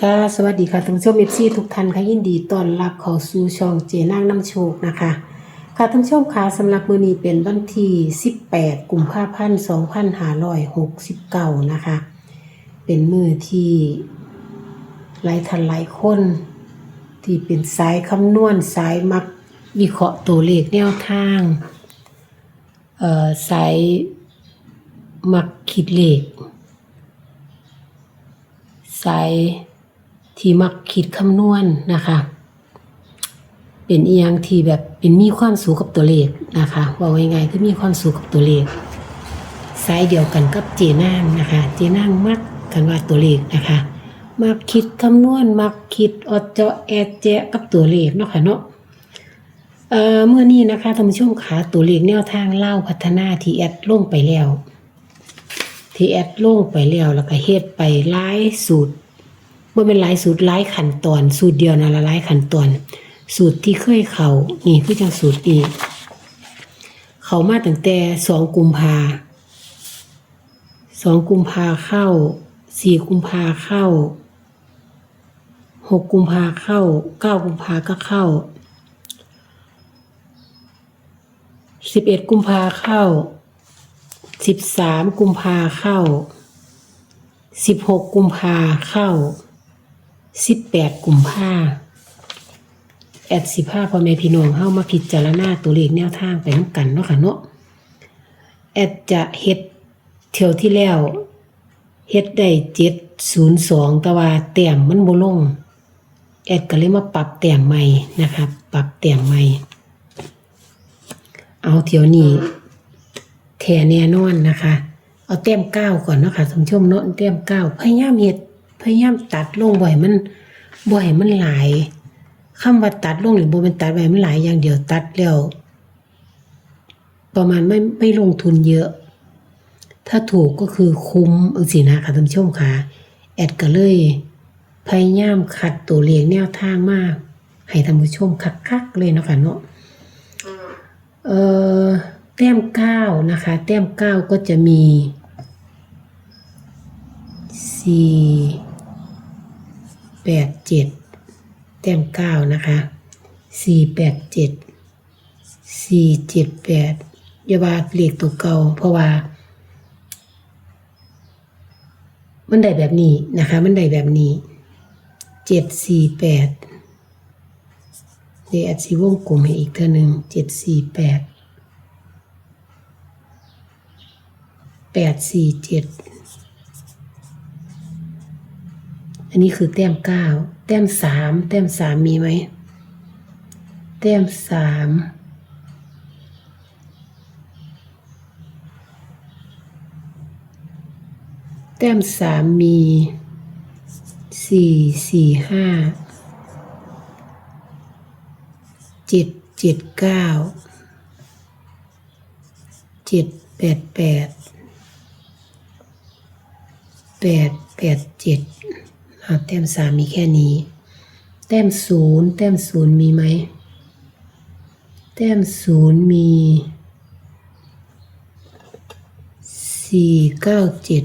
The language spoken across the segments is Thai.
ค่ะ สวัสดีค่ะท่านผู้ชมเอฟซีทุกท่านค่ะยินดีต้อนรับเข้าสู่ช่องเจนางน้ำโชคนะคะ ค่ะท่านผู้ชมค่ะสำหรับมื้อนี้เป็นวันที่ 18 กุมภาพันธ์2569 นะคะ เป็นมื้อที่หลายท่านหลายคน ที่เป็นสายคำนวณสายมักวิเคราะห์ตัวเลขแนวทางเอ่อสายมักคิดเลขสาย ที่มักคิดคำนวณนะคะ เป็นเอียงที่แบบเป็นมีความสุขกับตัวเลขนะคะว่ายังไงคือมีความสุขกับตัวเลขสายเดียวกันกับเจนางนะคะ เจนางมักกันว่าตัวเลขนะคะมักคิดคำนวณมักคิดอดเจาะแอดแจะกับตัวเลขเนาะค่ะเนาะเอ่อเมื่อนี้นะคะท่านผู้ชมขาตัวเลขแนวทางเล่าพัฒนาที่แอดลงไปแล้ว ที่แอดลงไปแล้วแล้วก็เฮ็ดไปหลายสูตร บ่เป็นหลายสูตรหลายขั้นตอน สูตรเดียวนะละหลายขั้นตอน สูตรที่เคยเขานี่คือจังสูตรนี้เขามาตั้งแต่2กุมภา2กุมภาเข้า4กุมภาเข้า6กุมภาเข้า9กุมภาก็เข้าสิบเอ็ดกุมภาเข้าสิบสามกุมภาเข้าสิบหกกุมภาเข้า สิบแปดกุมภาแอดสิบห้าพ่อแม่พี่น้องเข้ามาพิจารณาตัวเลขแนวทางไปน้ำกันเนาะค่ะเนาะแอดจะเฮ็ดเที่ยวที่แล้วเฮ็ดได้เจ็ดศูนย์สองแต่ว่าแต้มมันบ่ลง แอดก็เลยมาปรับแต้มใหม่นะครับ ปรับแต้มใหม่ เอาเที่ยวนี้แท่แน่นอนนะคะ เอาแต้มเก้าก่อนเนาะค่ะท่านผู้ชมเนาะแต้มเก้าพยายามเฮ็ด พยายามตัดลงบ่อยมันบ่อยมันหลายคำว่าตัดลงหรือบ่เป็นตัดไว้มันหลายอย่างเดียวตัดแล้วประมาณไม่ไม่ลงทุนเยอะ ถ้าถูกก็คือคุ้มเอาสินะค่ะท่านผู้ชมค่ะ แอดก็เลย พยายามคัดตัวเลขแนวทางมาก ให้ท่านผู้ชมคักๆเลยเนาะค่ะเนาะเอ่อแต้มเก้านะคะ แต้มเก้าก็จะมีสี่ แปดเจ็ดแต้มเก้านะคะสี่แปดเจ็ดสี่เจ็ดแปดอย่าว่าเลขตัวเก่าเพราะว่า มันได้แบบนี้นะคะ มันได้แบบนี้เจ็ดสี่แปดเดี๋ยวแอดสีวงกลมให้อีกเท่านึงเจ็ดสี่แปดแปดสี่เจ็ด นนี้คือแต้มเก้าแต้มสามแต้มสามมีไหมแต้มสามแต้มสามมีสี่สี่ห้าเจ็ดเจ็ดเก้าเจ็ดแปดแปดแปดแปดเจ็ด เอาแต้มสามมีแค่นี้ แต้มศูนย์แต้มศูนย์มีไหม แต้มศูนย์มีสี่เก้าเจ็ด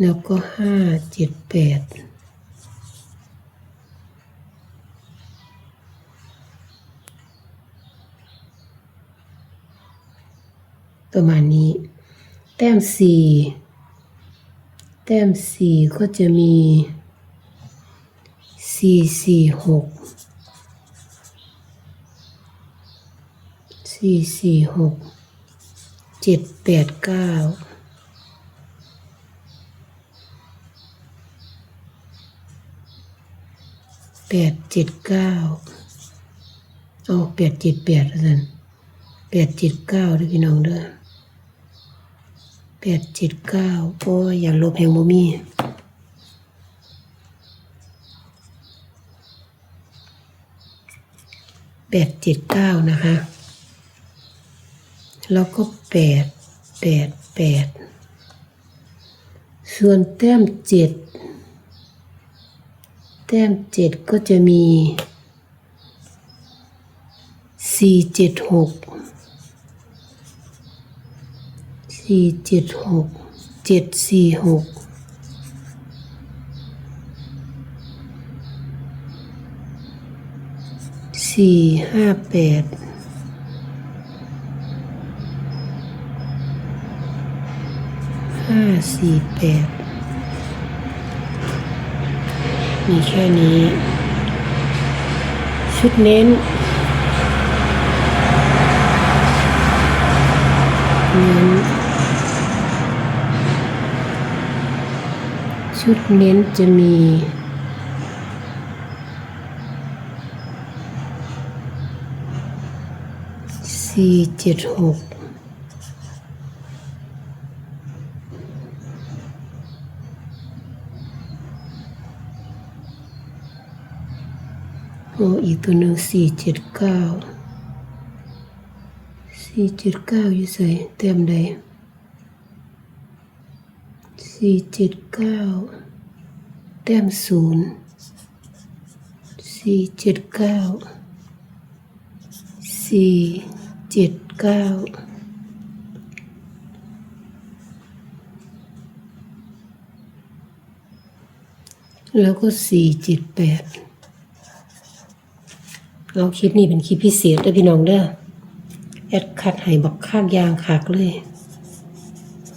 แล้วก็ห้าเจ็ดแปด ประมาณนี้ แต้มสี่แต้มสี่ก็จะมีสี่สี่หกสี่สี่หกเจ็ดแปดเก้าแปดเจ็ดเก้าเอาแปดเจ็ดแปดแล้วกันแปดเจ็ดเก้าด้วยพี่น้องเด้อ แปดเจ็ดเก้าโอ้ยอย่าลบแหงบ่มีแปดเจ็ดเก้านะคะ แล้วก็แปดแปดแปดส่วนแต้มเจ็ดแต้มเจ็ดก็จะมีสี่เจ็ดหก สี่เจ็ดหกเจ็ดสี่หกสี่ห้าแปดห้าสี่แปดมีแค่นี้ ชุดเน้นเน้น ชุดเน้นจะมีสี่เจ็ดหกโอ้อีกตัวหนึ่งสี่เจ็ดเก้าสี่เจ็ดเก้าอยู่ใส่เต็มใด สี่เจ็ดเก้าแต้มศูนย์สี่เจ็ดเก้าสี่เจ็ดเก้าแล้วก็สี่เจ็ดแปดเอาคลิปนี้เป็นคลิปพิเศษด้อพี่น้องเด้อแอดคัดให้บักข้างยางขากเลย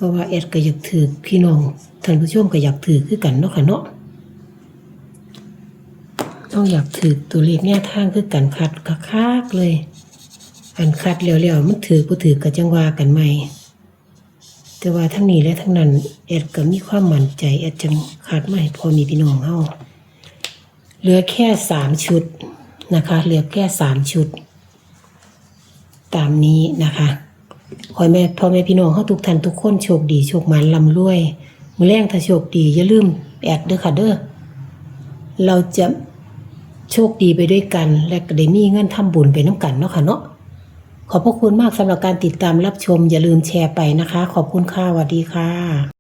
ราะว่าแอดก็อยากถือพี่น้องท่านผู้ชมก็อยากถือคือกันเนาะค่ะเนาะต้องอยากถือตัวเลขแนวทางคือกันคัดคักๆเลยอันคัดแล้วๆมันถือบ่ถือก็จังว่ากันใหม่ แต่ว่าทั้งนี้และทั้งนั้นแอดก็มีความมั่นใจแอดจังคัดมาให้พ่อมีพี่น้องเฮาเหลือแค่สามชุดนะคะ เหลือแค่สามชุด ตามนี้นะคะ ขอให้แม่พ่อแม่พี่น้องเขาทุกท่านทุกคนโชคดีโชคหมันลำรวยมือแรงถ้าโชคดีอย่าลืมแอดเด้อค่ะเด้อเราจะโชคดีไปด้วยกัน และก็ได้มีเงินทำบุญไปน้ำกันเนาะค่ะเนาะขอบพระคุณมากสำหรับการติดตามรับชมอย่าลืมแชร์ไปนะคะ ขอบคุณค่ะสวัสดีค่ะ